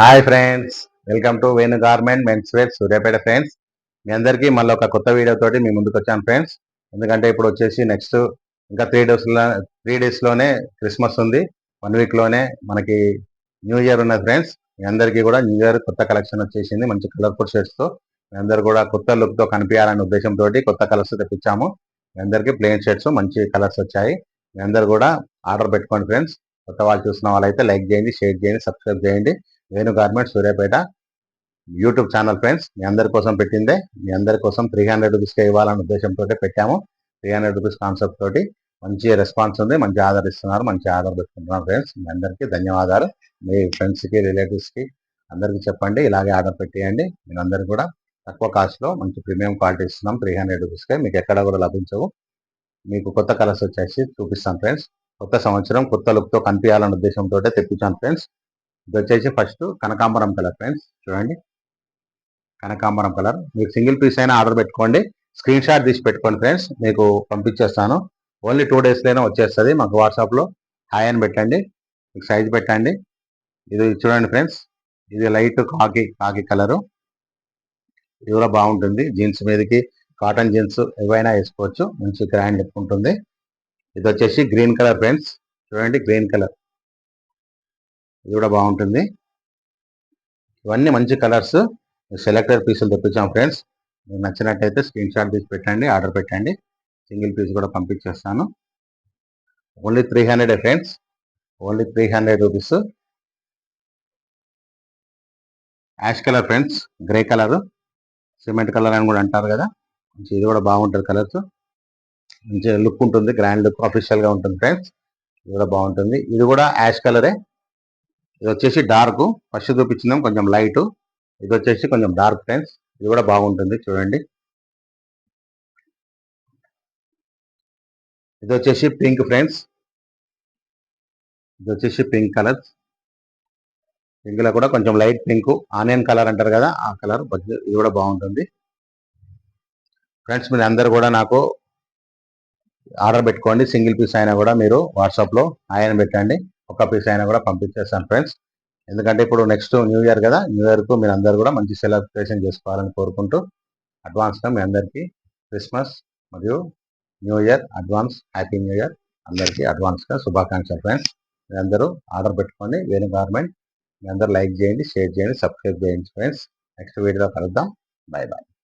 Hi friends welcome to Venu garment men's wear Suryapet friends. మీ అందరికీ మళ్ళీ ఒక కొత్త వీడియో తోటి మీ ముందుకు వచ్చాను ఫ్రెండ్స్. ఎందుకంటే ఇప్పుడు వచ్చేసి నెక్స్ట్ ఇంకా త్రీ డేస్ త్రీ డేస్లోనే క్రిస్మస్ ఉంది. వన్ వీక్లోనే మనకి న్యూ ఇయర్ ఉన్నది ఫ్రెండ్స్. మీ అందరికీ కూడా న్యూ ఇయర్ కొత్త కలెక్షన్ వచ్చేసింది మంచి కలర్ఫుల్ షర్ట్స్తో మీ అందరు కూడా కొత్త లుక్తో కనిపించాలనే ఉద్దేశంతో కొత్త కలర్స్ తెప్పించాము. మీ అందరికీ ప్లెయిన్ షర్ట్స్ మంచి కలర్స్ వచ్చాయి. మీ అందరు కూడా ఆర్డర్ పెట్టుకోండి ఫ్రెండ్స్. కొత్త వాళ్ళు చూసిన వాళ్ళైతే లైక్ చేయండి షేర్ చేయండి సబ్స్క్రైబ్ చేయండి. Venu garment Suryapet YouTube channel friends మీ అందరి కోసం పెట్టిందే. మీ అందరి కోసం త్రీ హండ్రెడ్ రూపీస్కే ఇవ్వాలనే ఉద్దేశంతో పెట్టాము. త్రీ హండ్రెడ్ రూపీస్ కాన్సెప్ట్ తోటి మంచి రెస్పాన్స్ ఉంది మంచి ఆధార్ ఇస్తున్నారు మంచి ఆధార్ పెట్టుకుంటున్నారు ఫ్రెండ్స్. మీ అందరికీ ధన్యవాదాలు. మీ ఫ్రెండ్స్కి రిలేటివ్స్కి అందరికీ చెప్పండి ఇలాగే ఆర్డర్ పెట్టేయండి. మీ అందరికీ కూడా తక్కువ కాస్ట్లో మంచి ప్రీమియం క్వాలిటీ ఇస్తున్నాం. త్రీ హండ్రెడ్ రూపీస్కే మీకు ఎక్కడ కూడా లభించవు. మీకు కొత్త కలర్స్ వచ్చేసి చూపిస్తాను ఫ్రెండ్స్. కొత్త సంవత్సరం కొత్త లుక్తో కనిపించాలనే ఉద్దేశంతో తెప్పించాను ఫ్రెండ్స్. ఇది వచ్చేసి ఫస్ట్ కనకాంబరం కలర్ ఫ్రెండ్స్ చూడండి. కనకాంబరం కలర్. మీకు సింగిల్ పీస్ అయినా ఆర్డర్ పెట్టుకోండి. స్క్రీన్ షాట్ తీసి పెట్టుకోండి ఫ్రెండ్స్. మీకు పంపించేస్తాను. ఓన్లీ టూ డేస్లోనే వచ్చేస్తుంది. మాకు వాట్సాప్లో హాయ్ అని పెట్టండి. మీకు సైజ్ పెట్టండి. ఇది చూడండి ఫ్రెండ్స్. ఇది లైట్ కాకి కాకి కలరు. ఇది కూడా బాగుంటుంది. జీన్స్ మీదకి కాటన్ జీన్స్ ఏవైనా వేసుకోవచ్చు. మంచి గ్రాండ్ ఉంటుంది. ఇది వచ్చేసి గ్రీన్ కలర్ ఫ్రెండ్స్. చూడండి గ్రీన్ కలర్. ఇది కూడా బాగుంటుంది. ఇవన్నీ మంచి కలర్స్. సెలెక్టెడ్ పీసులు తెప్పించాం ఫ్రెండ్స్. మీకు నచ్చినట్టయితే స్క్రీన్ షాట్ తీసి పెట్టండి ఆర్డర్ పెట్టండి. సింగిల్ పీస్ కూడా పంపించేస్తాను. Only three hundred friends. Only three hundred rupees. Ash colour friends grey colour. Cement colour అని కూడా అంటారు కదా. మంచి ఇది కూడా బాగుంటుంది కలర్స్. మంచి లుక్ ఉంటుంది గ్రాండ్ లుక్ అఫీషియల్గా ఉంటుంది ఫ్రెండ్స్. ఇది కూడా బాగుంటుంది. ఇది కూడా యాష్ కలరే. ఇది వచ్చేసి డార్క్ ఫస్ట్ చూపించిందాం కొంచెం లైట్. ఇది వచ్చేసి కొంచెం డార్క్ ఫ్రెండ్స్. ఇది కూడా బాగుంటుంది చూడండి. ఇది వచ్చేసి పింక్ ఫ్రెండ్స్. ఇది వచ్చేసి పింక్ కలర్ పింక్లో కూడా కొంచెం లైట్ పింక్. ఆనియన్ కలర్ అంటారు కదా ఆ కలర్. ఇది కూడా బాగుంటుంది. ఫ్రెండ్స్ మీరు అందరు కూడా నాకు ఆర్డర్ పెట్టుకోండి. సింగిల్ పీస్ అయినా కూడా మీరు వాట్సాప్లో ఆయన పెట్టండి. ఒక పీస్ అయినా కూడా పంపించేస్తాను ఫ్రెండ్స్ ఎందుకంటే ఇప్పుడు నెక్స్ట్ న్యూ ఇయర్ కదా న్యూ ఇయర్కు మీరు అందరు కూడా మంచి సెలబ్రేషన్ చేసుకోవాలని కోరుకుంటూ అడ్వాన్స్గా మీ అందరికీ క్రిస్మస్ మరియు new year advance happy new year అందరికీ అడ్వాన్స్గా శుభాకాంక్షలు ఫ్రెండ్స్ మీరు అందరూ ఆర్డర్ పెట్టుకోండి వేణు గార్మెంట్ మీ అందరూ లైక్ చేయండి షేర్ చేయండి సబ్స్క్రైబ్ చేయండి ఫ్రెండ్స్ నెక్స్ట్ వీడియోలో కలుద్దాం. Bye bye